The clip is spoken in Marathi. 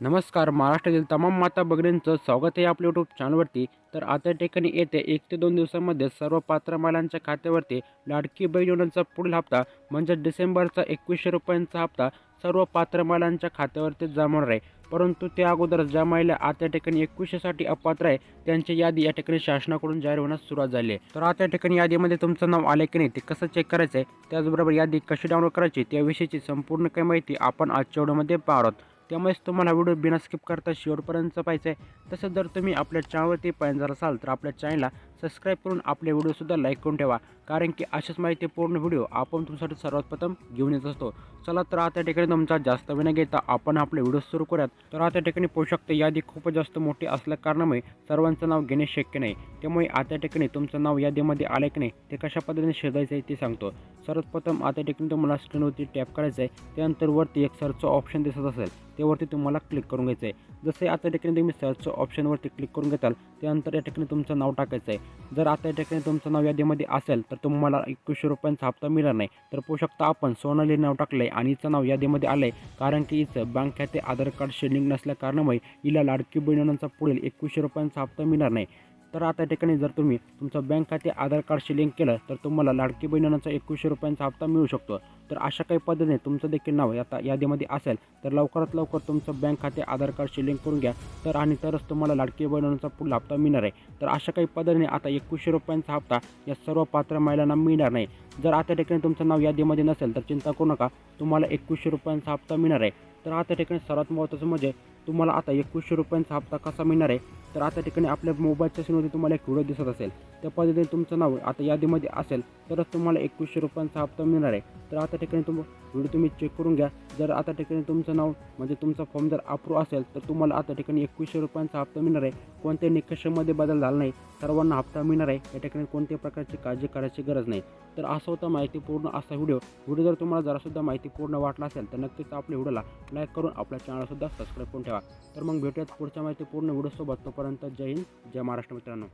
नमस्कार महाराष्ट्रातील तमाम माता भगिनींचं स्वागत आहे आपल्या यूट्यूब चॅनलवरती तर आता या ठिकाणी येते एक ते दोन दिवसांमध्ये सर्व पात्र महिलांच्या खात्यावरती लाडकी बहीण योजनेचा पुढील हप्ता म्हणजे डिसेंबरचा एकवीसशे रुपयांचा हप्ता सर्व पात्र महिलांच्या खात्यावरती जमा होणार आहे. परंतु त्या अगोदर ज्या महिला आता ठिकाणी एकवीसशेसाठी अपात्र आहे. त्यांची यादी या ठिकाणी शासनाकडून जाहीर होण्यास सुरुवात झाली आहे. तर आता ठिकाणी यादीमध्ये तुमचं नाव आले की नाही ते कसं चेक करायचं आहे त्याचबरोबर यादी कशी डाउनलोड करायची त्याविषयीची संपूर्ण काही माहिती आपण आजच्या व्हिडिओमध्ये पाहत आहोत. त्यामुळेच तुम्हाला व्हिडिओ बिना स्किप करता शेवटपर्यंत पाहिजे आहे तसंच जर तुम्ही आपल्या चॅनलवरती पाहिजे असाल तर आपल्या चॅनलला सबस्क्राईब करून आपले व्हिडिओसुद्धा लाईक करून ठेवा. कारण की अशाच माहितीपूर्ण व्हिडिओ आपण तुमच्यासाठी सर्वात प्रथम घेऊन येत असतो. चला तर आता ठिकाणी तुमचा जास्त वेळ घेता आपण आपले व्हिडिओ सुरू करूयात. तर आता ठिकाणी पोहू शकते यादी खूपच जास्त मोठी असल्या कारणामुळे सर्वांचं नाव घेणे शक्य नाही. त्यामुळे आता ठिकाणी तुमचं नाव यादीमध्ये आलं की नाही ते कशा पद्धतीने शोधायचं आहे ते सांगतो. सर्वप्रथम आता या ठिकाणी तुम्हाला स्क्रीनवरती टॅप करायचं आहे. त्यानंतर वरती एक सर्चचं ऑप्शन दिसत असेल त्यावरती तुम्हाला क्लिक करून घ्यायचं आहे. जसे आता ठिकाणी तुम्ही सर्चच्या ऑप्शनवरती क्लिक करून घेताल त्यानंतर या ठिकाणी तुमचं नाव टाकायचं आहे. जर आता या ठिकाणी तुमचं नाव यादीमध्ये असेल तर तुम्हाला एकवीसशे रुपयांचा हप्ता मिळणार नाही. तर पाहू शकता आपण सोनाली नाव टाकलं आहे आणि हिचं नाव यादीमध्ये आलं आहे कारण की हिचं बँक खाते आधार कार्डशी लिंक नसल्या कारणामुळे हिला लाडकी बहिणांचा पुढील एकवीसशे रुपयांचा हप्ता मिळणार नाही. तर आता ठिकाणी जर तुम्ही तुमचं बँक खाते आधार कार्डशी लिंक केलं तर तुम्हाला लाडकी बहिणांचा एकवीसशे रुपयांचा हप्ता मिळू शकतो. तर अशा काही पद्धतीने तुमचं देखील नाव आता यादीमध्ये असेल तर लवकरात लवकर तुमचं बँक खाते आधार कार्डशी लिंक करून घ्या. तर आणि तरच तुम्हाला लाडकी बहिणांचा पुढला हप्ता मिळणार आहे. तर अशा काही पद्धतीने आता एकवीसशे रुपयांचा हप्ता या सर्व पात्र महिलांना मिळणार नाही. जर आता ठिकाणी तुमचं नाव यादीमध्ये नसेल तर चिंता करू नका. तुम्हाला एकवीसशे रुपयांचा हप्ता मिळणार आहे. तर आता ठिकाणी सर्वात महत्त्वाचं म्हणजे तुम्हाला आता एकवीसशे रुपयांचा हप्ता कसा मिळणार आहे? तर आता ठिकाणी आपल्या मोबाईलच्या स्क्रीनवरती तुम्हाला एक व्हिडिओ दिसत असेल. त्या पद्धतीने तुमचं नाव आता यादीमध्ये असेल तरच तुम्हाला एकवीसशे रुपयांचा हप्ता मिळणार आहे. तर आता ठिकाणी तुम व्हिडिओ तुम्ही चेक करून घ्या. जर आता ठिकाणी तुमचं नाव म्हणजे तुमचा फॉर्म जर अप्रूव्ह असेल तर तुम्हाला आता ठिकाणी एकवीसशे रुपयांचा हप्ता मिळणार आहे. कोणत्याही निकषामध्ये बदल झाला नाही. सर्वांना हप्ता मिळणार आहे. या ठिकाणी कोणत्याही प्रकारची काळजी करायची गरज नाही. तर असं होतं माहितीपूर्ण असा व्हिडिओ व्हिडिओ जर तुम्हाला जरासुद्धा माहितीपूर्ण वाटला असेल तर नक्कीच आपल्या व्हिडिओला लाईक करून आपल्या चॅनलसुद्धा सबस्क्राईब करून ठेवा. तर मग भेटूयात पुढच्या माहितीपूर्ण व्हिडिओसोबत. तोपर्यंत जय हिंद जय महाराष्ट्र मित्रांनो.